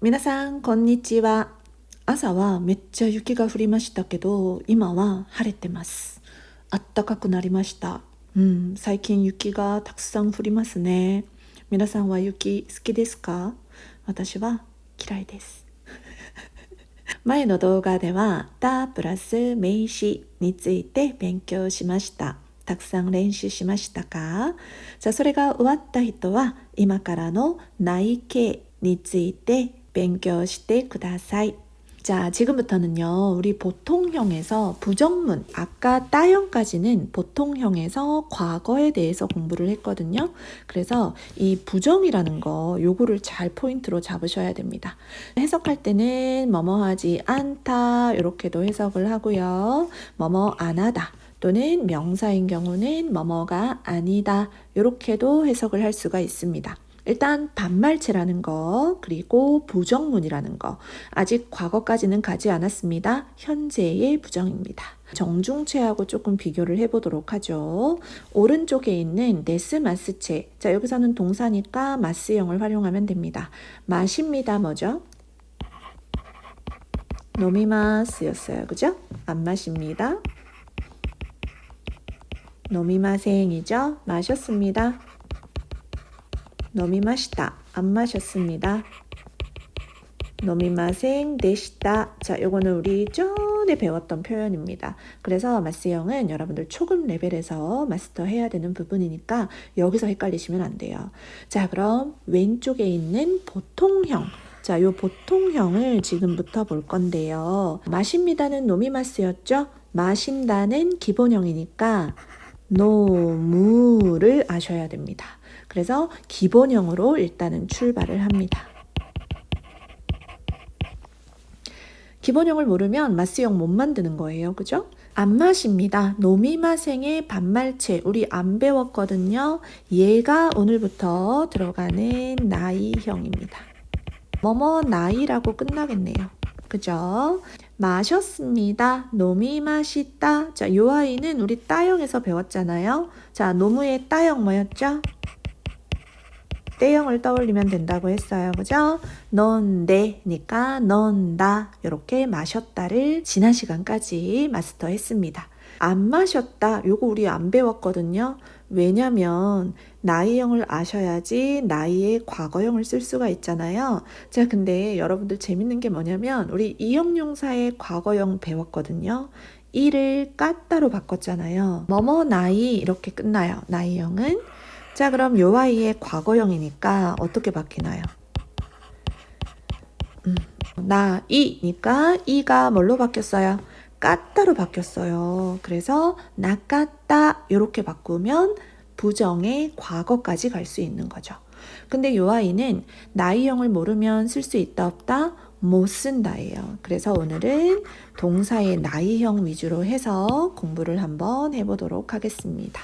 皆さん、こんにちは。朝はめっちゃ雪が降りましたけど、今は晴れてます。あったかくなりました。うん、最近雪がたくさん降りますね。皆さんは雪好きですか？私は嫌いです。前の動画では、たプラス名詞について勉強しました。たくさん練習しましたか？じゃあそれが終わった人は今からの内形について勉強してください. 자, 지금부터는요, 우리 보통형에서 부정문, 아까 따형까지는 보통형에서 과거에 대해서 공부를 했거든요. 그래서 이 부정이라는 거, 요거를 잘 포인트로 잡으셔야 됩니다. 해석할 때는 뭐뭐 하지 않다, 이렇게도 해석을 하고요. 뭐뭐 안 하다. 또는 명사인 경우는 뭐뭐가 아니다. 이렇게도 해석을 할 수가 있습니다. 일단 반말체라는 거 그리고 부정문이라는 거 아직 과거까지는 가지 않았습니다. 현재의 부정입니다. 정중체하고 조금 비교를 해보도록 하죠. 오른쪽에 있는 네스마스체 자 여기서는 동사니까 마스형을 활용하면 됩니다. 마십니다 뭐죠? 노미마스였어요. 그죠? 안 마십니다. 노미마생이죠? 마셨습니다. 노미마시다. 안 마셨습니다. 데시다. 자, 요거는 우리 전에 배웠던 표현입니다. 그래서 마스형은 여러분들 초급 레벨에서 마스터해야 되는 부분이니까 여기서 헷갈리시면 안 돼요. 자, 그럼 왼쪽에 있는 보통형. 자, 요 보통형을 지금부터 볼 건데요. 마십니다는 노미마스였죠? 마신다는 기본형이니까 노무를 아셔야 됩니다. 그래서 기본형으로 일단은 출발을 합니다. 기본형을 모르면 마스형 못 만드는 거예요. 그죠? 안 마십니다. 노미마생의 반말체 우리 안 배웠거든요. 얘가 오늘부터 들어가는 나이형입니다. 뭐뭐 나이라고 끝나겠네요. 그죠? 마셨습니다. 노미 마시다. 자, 요 아이는 우리 따형에서 배웠잖아요. 자, 노무의 따형 뭐였죠? 때형을 떠올리면 된다고 했어요. 그죠? 넌데니까 넌다. 이렇게 마셨다를 지난 시간까지 마스터했습니다. 안 마셨다. 요거 우리 안 배웠거든요. 왜냐면 나이형을 아셔야지 나이의 과거형을 쓸 수가 있잖아요. 자, 근데 여러분들 재밌는 게 뭐냐면 우리 이형용사의 과거형 배웠거든요. 이를 까따로 바꿨잖아요. 뭐뭐 나이 이렇게 끝나요. 나이형은 자, 그럼 요 아이의 과거형이니까 어떻게 바뀌나요? 음, 나이니까 이가 뭘로 바뀌었어요? 까따로 바뀌었어요. 그래서 나 까따 이렇게 바꾸면 부정의 과거까지 갈 수 있는 거죠. 근데 요 아이는 나이형을 모르면 쓸 수 있다 없다 못 쓴다예요. 그래서 오늘은 동사의 나이형 위주로 해서 공부를 한번 해보도록 하겠습니다.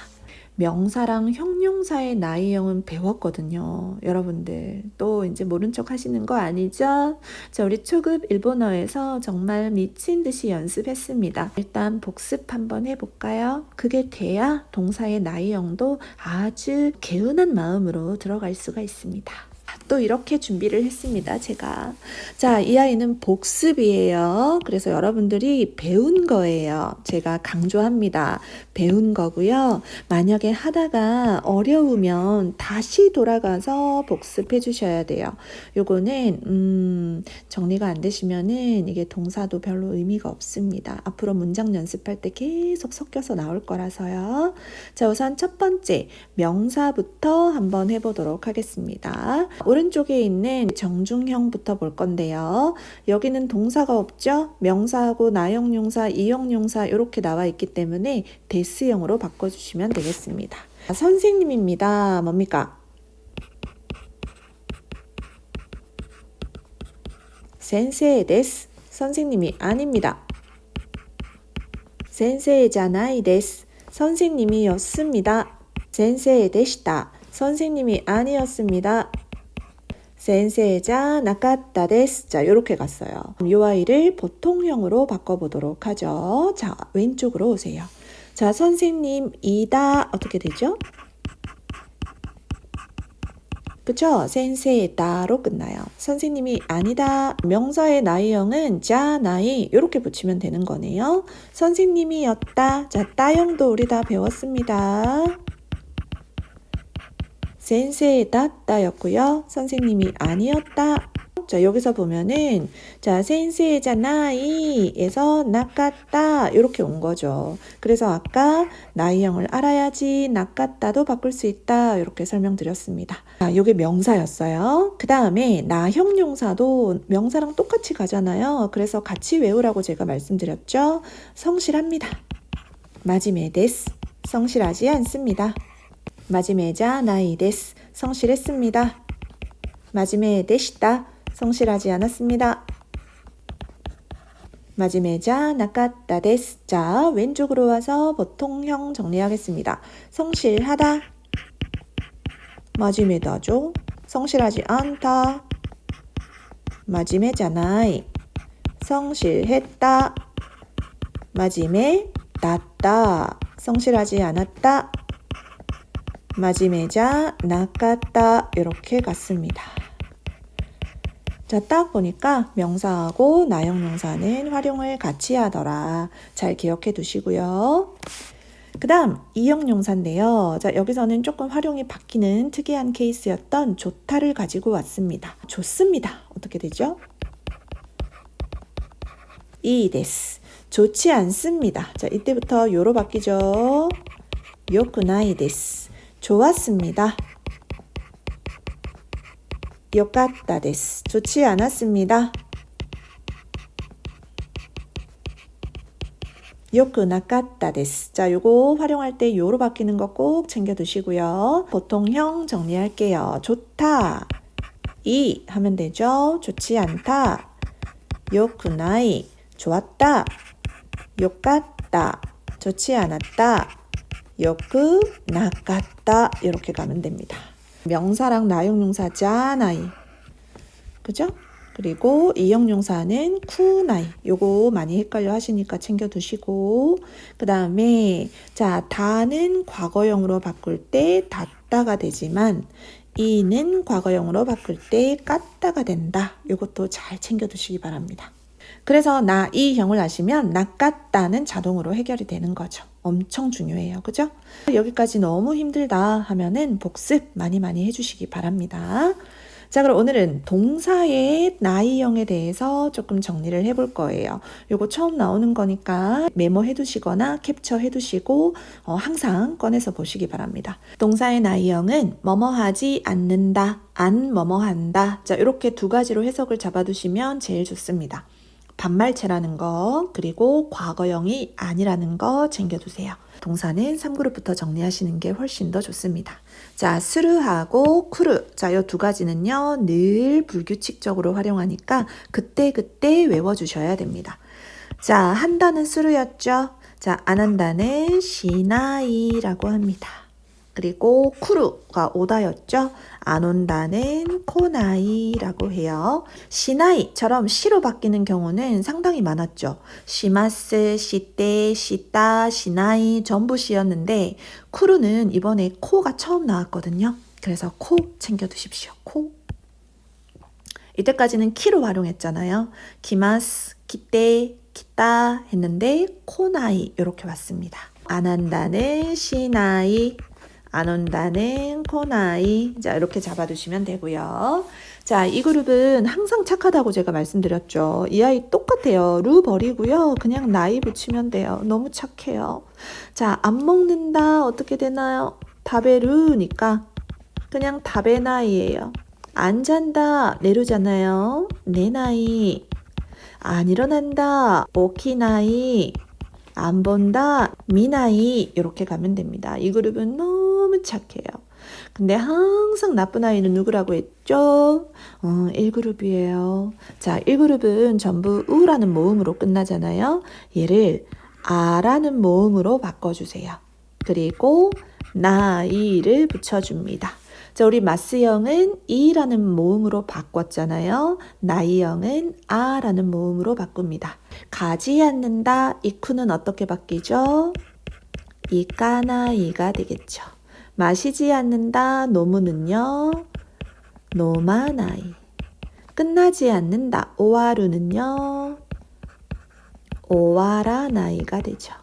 명사랑 형용사의 나이형은 배웠거든요. 여러분들 또 이제 모른 척 하시는 거 아니죠? 자, 우리 초급 일본어에서 정말 미친 듯이 연습했습니다. 일단 복습 한번 해볼까요? 그게 돼야 동사의 나이형도 아주 개운한 마음으로 들어갈 수가 있습니다. 또 이렇게 준비를 했습니다. 제가. 자, 이 아이는 복습이에요. 그래서 여러분들이 배운 거예요. 제가 강조합니다. 배운 거고요. 만약에 하다가 어려우면 다시 돌아가서 복습해 주셔야 돼요. 요거는 음, 정리가 안 되시면은 이게 동사도 별로 의미가 없습니다. 앞으로 문장 연습할 때 계속 섞여서 나올 거라서요. 자, 우선 첫 번째 명사부터 한번 해 보도록 하겠습니다. 오른쪽에 있는 정중형부터 볼 건데요. 여기는 동사가 없죠? 명사하고 나형용사, 이형용사 이렇게 나와 있기 때문에 데스형으로 바꿔주시면 되겠습니다. 선생님입니다. 뭡니까? 센세이 데스. 선생님이 아닙니다. 센세이잖아이 데스. 선생님이었습니다. 센세이 데시다. 선생님이 아니었습니다. 센세이자 나카타 데스. 자, 요렇게 갔어요. 요 아이를 보통형으로 바꿔보도록 하죠. 자, 왼쪽으로 오세요. 자, 선생님 이다. 어떻게 되죠? 그쵸? 센세다로 끝나요. 선생님이 아니다. 명사의 나이형은 자, 나이 이렇게 붙이면 되는 거네요. 선생님이었다. 자, 따형도 우리 다 배웠습니다. 센세다따였고요. 선생님이 아니었다. 자, 여기서 보면은 자, 센세잖아이에서 낚았다 이렇게 온 거죠. 그래서 아까 나이형을 알아야지 낚았다도 바꿀 수 있다 이렇게 설명드렸습니다. 자, 이게 명사였어요. 그 다음에 나형 용사도 명사랑 똑같이 가잖아요. 그래서 같이 외우라고 제가 말씀드렸죠. 성실합니다. 마지메 데스. 성실하지 않습니다. 마지메자 나이 데스. 성실했습니다. 마지메 데시다. 성실하지 않았습니다. 마지메자 나까따 데스. 자, 왼쪽으로 와서 보통형 정리하겠습니다. 성실하다. 마지메다죠. 성실하지 않다. 마지메잖아이. 성실했다. 마지메 낫다. 성실하지 않았다. 마지메자 나갔다. 이렇게 갔습니다. 자, 딱 보니까 명사하고 나형명사는 활용을 같이 하더라. 잘 기억해 두시고요. 그 다음, 이형용사인데요. 자, 여기서는 조금 활용이 바뀌는 특이한 케이스였던 좋다를 가지고 왔습니다. 좋습니다. 어떻게 되죠? 이 데스. 좋지 않습니다. 자, 이때부터 요로 바뀌죠. 요쿠나이 데스. 좋았습니다. 요까따 데스. 좋지 않았습니다. 나까따 데스. 자, 요거 활용할 때 요로 바뀌는 거 꼭 챙겨 두시고요. 보통형 정리할게요. 좋다. 이 하면 되죠. 좋지 않다. 요크 나이. 좋았다. 요까따. 좋지 않았다. 요크 나까따. 이렇게 가면 됩니다. 명사랑 나용용사 자나이. 그죠? 그리고 이형용사는 쿠나이. 요거 많이 헷갈려 하시니까 챙겨 두시고. 그 다음에, 자, 다는 과거형으로 바꿀 때 닫다가 되지만, 이는 과거형으로 바꿀 때 깠다가 된다. 요것도 잘 챙겨 두시기 바랍니다. 그래서 나, 이 형을 아시면 낚았다는 자동으로 해결이 되는 거죠. 엄청 중요해요. 그죠? 여기까지 너무 힘들다 하면은 복습 많이 많이 해주시기 바랍니다. 자, 그럼 오늘은 동사의 나이형에 대해서 조금 정리를 해볼 거예요. 요거 처음 나오는 거니까 메모해 두시거나 캡처해 두시고 어, 항상 꺼내서 보시기 바랍니다. 동사의 나이형은 뭐뭐 하지 않는다, 안 뭐뭐 한다. 자, 이렇게 두 가지로 해석을 잡아두시면 제일 좋습니다. 반말체라는 거, 그리고 과거형이 아니라는 거 챙겨두세요. 동사는 3그룹부터 정리하시는 게 훨씬 더 좋습니다. 자, 스르하고 쿠르. 자, 이두 가지는요, 늘 불규칙적으로 활용하니까 그때 그때 외워주셔야 됩니다. 자, 한다는 스르였죠? 자, 안 한다는 시나이라고 합니다. 그리고 쿠루가 오다였죠. 안 온다는 코나이라고 해요. 시나이처럼 시로 바뀌는 경우는 상당히 많았죠. 시마스, 시떼, 시따, 시나이 전부 시였는데 쿠루는 이번에 코가 처음 나왔거든요. 그래서 코 챙겨 두십시오. 코. 이때까지는 키로 활용했잖아요. 기마스, 기떼, 기따 했는데 코나이 이렇게 왔습니다. 안 한다는 시나이 안 온다는 코나이. 자, 이렇게 잡아두시면 되고요. 자, 이 그룹은 항상 착하다고 제가 말씀드렸죠. 이 아이 똑같아요. 루 버리고요. 그냥 나이 붙이면 돼요. 너무 착해요. 자, 안 먹는다. 어떻게 되나요? 답에 루니까 그냥 답의 나이예요. 안 잔다. 내루잖아요. 내 나이. 안 일어난다. 오키 나이. 안 본다. 미나이. 이렇게 가면 됩니다. 이 그룹은 너무 너무 착해요. 근데 항상 나쁜 아이는 누구라고 했죠? 어, 1그룹이에요. 자, 1그룹은 전부 우라는 모음으로 끝나잖아요. 얘를 아라는 모음으로 바꿔주세요. 그리고 나이를 붙여줍니다. 자, 우리 마스형은 이라는 모음으로 바꿨잖아요. 나이형은 아라는 모음으로 바꿉니다. 가지 않는다, 이쿠는 어떻게 바뀌죠? 이까나이가 되겠죠. 마시지 않는다 노무는요. 노마나이. 끝나지 않는다. 오와루는요. 오와라나이가 되죠.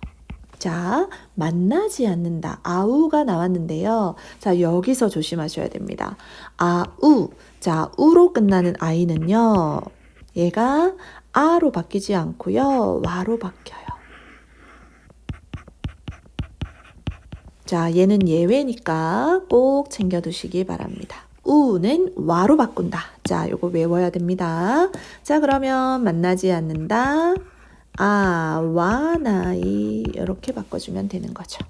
자, 만나지 않는다. 아우가 나왔는데요. 자, 여기서 조심하셔야 됩니다. 아우. 자, 우로 끝나는 아이는요. 얘가 아로 바뀌지 않고요. 와로 바뀌어요. 자, 얘는 예외니까 꼭 챙겨두시기 바랍니다. 우는 와로 바꾼다. 자, 요거 외워야 됩니다. 자, 그러면 만나지 않는다. 아, 와, 나이. 이렇게 바꿔주면 되는 거죠.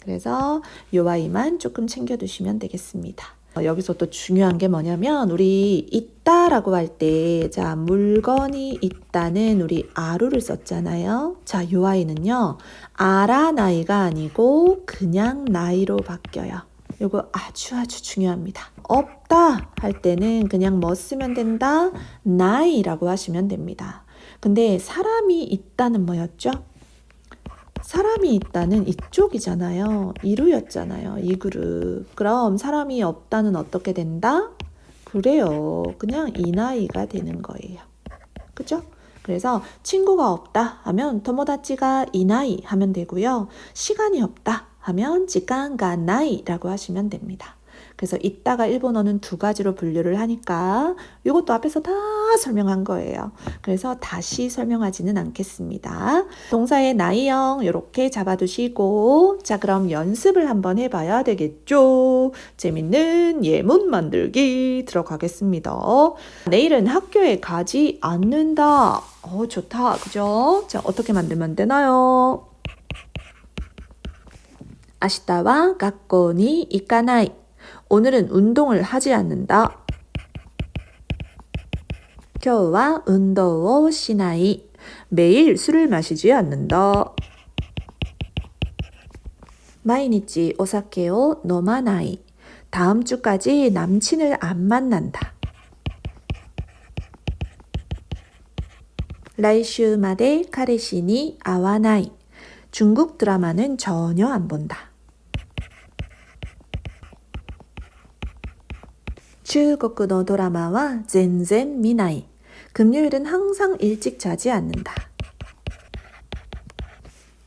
그래서 요 아이만 조금 챙겨두시면 되겠습니다. 어, 여기서 또 중요한 게 뭐냐면 우리 있다라고 할 때 자 물건이 있다는 우리 아루를 썼잖아요. 자, 요 아이는요. 아라 나이가 아니고 그냥 나이로 바뀌어요. 요거 아주 아주 중요합니다. 없다 할 때는 그냥 뭐 쓰면 된다? 나이라고 하시면 됩니다. 근데 사람이 있다는 뭐였죠? 사람이 있다는 이쪽이잖아요. 이루였잖아요. 이 그룹. 그럼 사람이 없다는 어떻게 된다? 그래요. 그냥 이 나이가 되는 거예요. 그죠? 그래서 친구가 없다 하면 토모다치가 이 나이 하면 되고요. 시간이 없다 하면 지간가 나이라고 하시면 됩니다. 그래서 이따가 일본어는 두 가지로 분류를 하니까 이것도 앞에서 다 설명한 거예요. 그래서 다시 설명하지는 않겠습니다. 동사의 나이형 이렇게 잡아두시고 자 그럼 연습을 한번 해봐야 되겠죠. 재밌는 예문 만들기 들어가겠습니다. 내일은 학교에 가지 않는다. 어 좋다 그죠? 자 어떻게 만들면 되나요? 아시다와 학교니 이까나이 오늘은 운동을 하지 않는다. 今日は運動をしない. 매일 술을 마시지 않는다. 毎日お酒を飲まない. 다음 주까지 남친을 안 만난다. 来週まで彼氏に会わない. 중국 드라마는 전혀 안 본다. 중국어 드라마와 젠젠 미나이. 금요일은 항상 일찍 자지 않는다.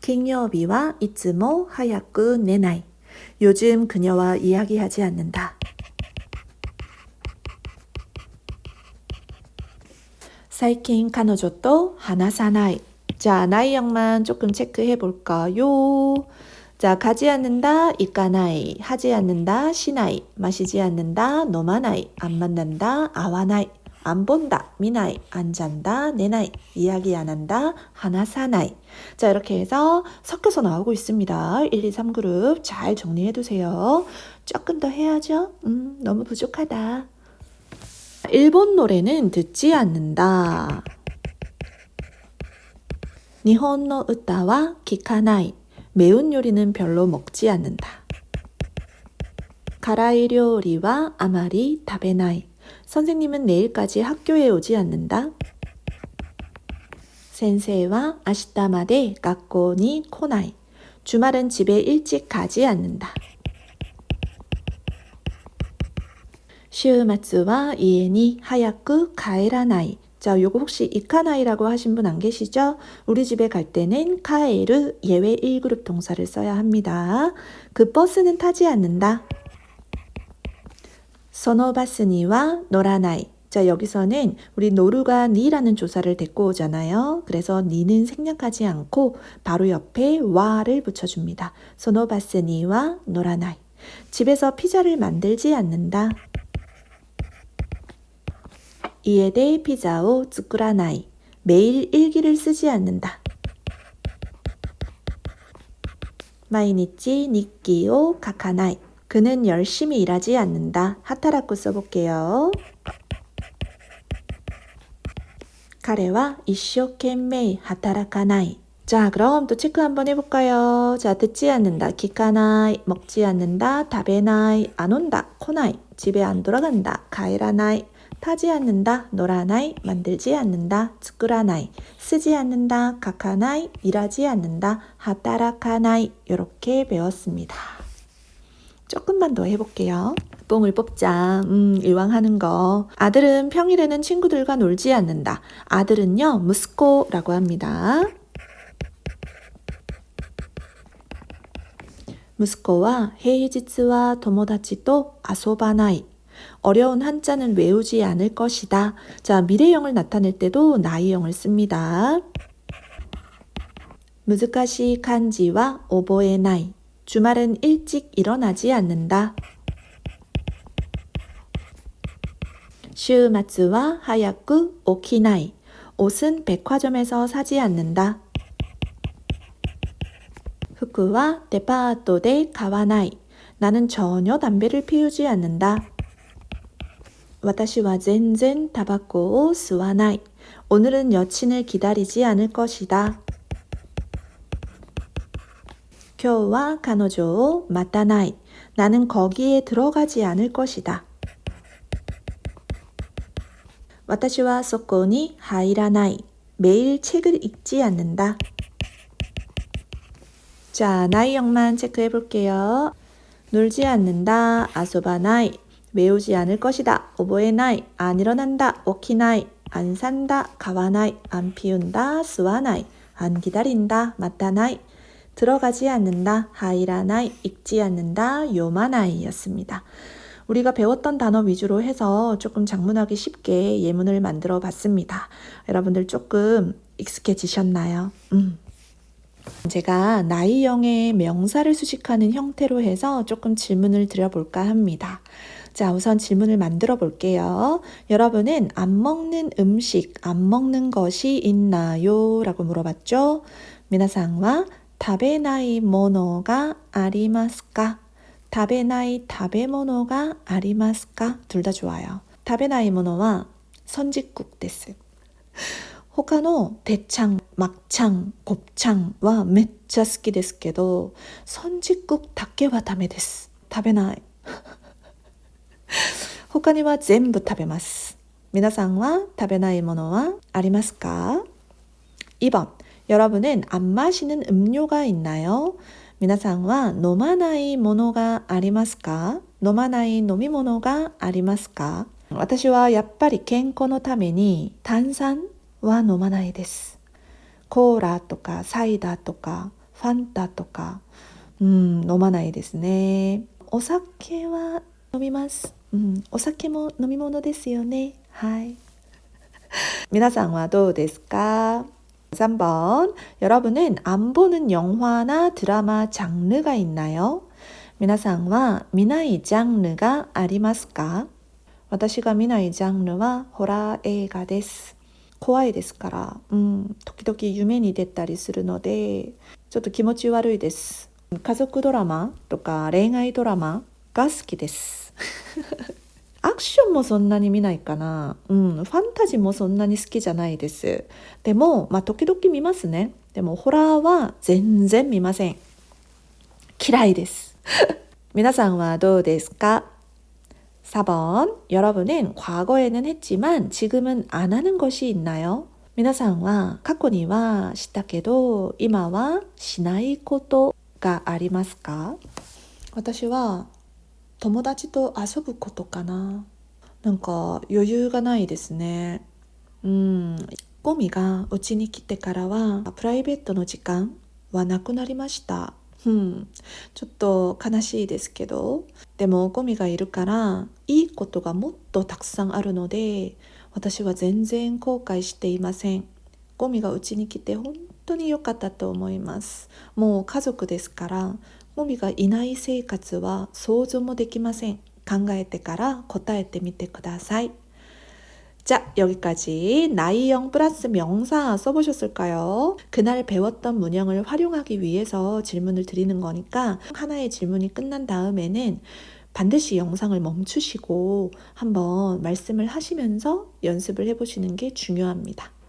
킹요비와 이츠모 하야쿠 내나이. 요즘 그녀와 이야기하지 않는다. 사이킹 카노조또 하나사나이. 자, 나이 양만 조금 체크해 볼까요? 자, 가지 않는다, 이까나이, 하지 않는다, 시나이, 마시지 않는다, 노마나이, 안 만난다, 아와나이, 안 본다, 미나이, 안 잔다, 내나이, 이야기 안 한다, 하나 사나이. 자, 이렇게 해서 섞여서 나오고 있습니다. 1, 2, 3그룹 잘 정리해 두세요. 조금 더 해야죠? 음, 너무 부족하다. 일본 노래는 듣지 않는다. 으따와 기카나이. 매운 요리는 별로 먹지 않는다. 가라이 요리와 아마리 타베나이. 선생님은 내일까지 학교에 오지 않는다. 센세와 아시타마데 가꼬니 코나이. 주말은 집에 일찍 가지 않는다. 시우마츠와 이에니 하야쿠 가에라나이. 자, 요거 혹시 이카나이라고 하신 분 안 계시죠? 우리 집에 갈 때는 카에르 예외 1그룹 동사를 써야 합니다. 그 버스는 타지 않는다. 서노바스니와 노라나이. 자, 여기서는 우리 노루가 니라는 조사를 데리고 오잖아요. 그래서 니는 생략하지 않고 바로 옆에 와를 붙여줍니다. 소노바스니와 노라나이. 집에서 피자를 만들지 않는다. 이에 대해 피자오 츠쿠라나이. 매일 일기를 쓰지 않는다. 마이니치 니키오 카카나이. 그는 열심히 일하지 않는다. 하타라쿠 써볼게요. 카레와 이쇼켄메이 하타라카나이. 자, 그럼 또 체크 한번 해볼까요? 자, 듣지 않는다. 기카나이. 먹지 않는다. 다베나이. 안 온다. 코나이. 집에 안 돌아간다. 가이라나이. 타지 않는다, 노라나이, 만들지 않는다, 츠쿠라나이, 쓰지 않는다, 카카나이, 일하지 않는다, 하타라카나이 이렇게 배웠습니다. 조금만 더 해볼게요. 뽕을 뽑자. 음, 이왕 하는 거. 아들은 평일에는 친구들과 놀지 않는다. 아들은요, 무스코라고 합니다. 무스코와 헤이지츠와 토모다치도 아소바나이. 어려운 한자는 외우지 않을 것이다. 자, 미래형을 나타낼 때도 나이형을 씁니다. 무즈카시 간지와 오보에 나이. 주말은 일찍 일어나지 않는다. 슈마츠와 하야쿠 오키나이. 옷은 백화점에서 사지 않는다. 후쿠와 데파토데 가와나이. 나는 전혀 담배를 피우지 않는다. 私は全然タバコを吸わない. 오늘은 여친을 기다리지 않을 것이다. 今日は彼女を待たない. 나는 거기에 들어가지 않을 것이다. 私はそこに入らない. 매일 책을 읽지 않는다. 자, 나이형만 체크해 볼게요. 놀지 않는다. 아소바나이. 외우지 않을 것이다. 오보에나이. 안 일어난다. 오키나이. 안 산다. 가와나이. 안 피운다. 스와나이. 안 기다린다. 마타나이. 들어가지 않는다. 하이라나이. 읽지 않는다. 요마나이였습니다. 우리가 배웠던 단어 위주로 해서 조금 작문하기 쉽게 예문을 만들어 봤습니다. 여러분들 조금 익숙해지셨나요? 음. 제가 나이형의 명사를 수식하는 형태로 해서 조금 질문을 드려볼까 합니다. 자, 우선 질문을 만들어 볼게요. 여러분은 안 먹는 음식, 안 먹는 것이 있나요? 라고 물어봤죠. 미나상와 "食べ나이 모노가 아리마스카", 다베나이 다베모노가 아리마스까? 둘 다 좋아요. 다베나이 모노와 선지국 데스. 호카노 대창, 막창, 곱창와 매짜 스키 데스けど 선지국 다케와 다메 데스. 다베나이. 他には全部食べます。皆さんは食べないものはありますか 2번. 여러분은 안 마시는 음료가 있나요? 皆さんは飲まないものがありますか飲まない飲み物がありますか私はやっぱり健康のために炭酸は飲まないです。コーラとかサイダーとかファンタとか、うん、飲まないですね。お酒は飲みます。 うん、お酒も飲み物ですよね。はい。皆さんはどうですか 3번. 여러분은 안 보는 영화나 드라마 장르가 있나요? 皆さんは見ないジャンルがありますか私が見ないジャンルはホラー映画です。怖いですから、うん、時々夢に出たりするので、ちょっと気持ち悪いです。家族ドラマとか恋愛ドラマが好きです。 アクションもそんなに見ないかな。うん、ファンタジーもそんなに好きじゃないです。でも、まあ、時々見ますね。でも、ホラーは全然見ません。嫌いです。皆さんはどうですか 4번. 여러분은 과거에는 했지만 지금은 안 하는 것이 있나요? 皆さんは過去にはしたけど今はしないことがありますか私は 友達と遊ぶことかな。なんか余裕がないですね。うん。ゴミがうちに来てからはプライベートの時間はなくなりました。うん。ちょっと悲しいですけど。でもゴミがいるからいいことがもっとたくさんあるので私は全然後悔していません。ゴミがうちに来て本当に良かったと思います。もう家族ですから ゴミがいない生活は想像もできません考えてから答えてみてください 자, 여기까지 나이형 플러스 명사 써보셨을까요? 그날 배웠던 문형을 활용하기 위해서 질문을 드리는 거니까 하나의 질문이 끝난 다음에는 반드시 영상을 멈추시고 한번 말씀을 하시면서 연습을 해보시는 게 중요합니다.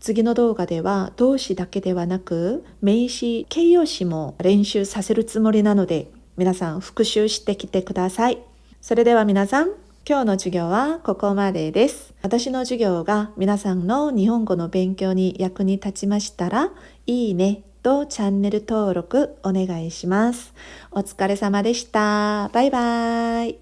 次の動画では動詞だけではなく名詞形容詞も練習させるつもりなので皆さん復習してきてくださいそれでは皆さん今日の授業はここまでです。私の授業が皆さんの日本語の勉強に役に立ちましたら、いいねとチャンネル登録お願いします。お疲れ様でした。バイバイ。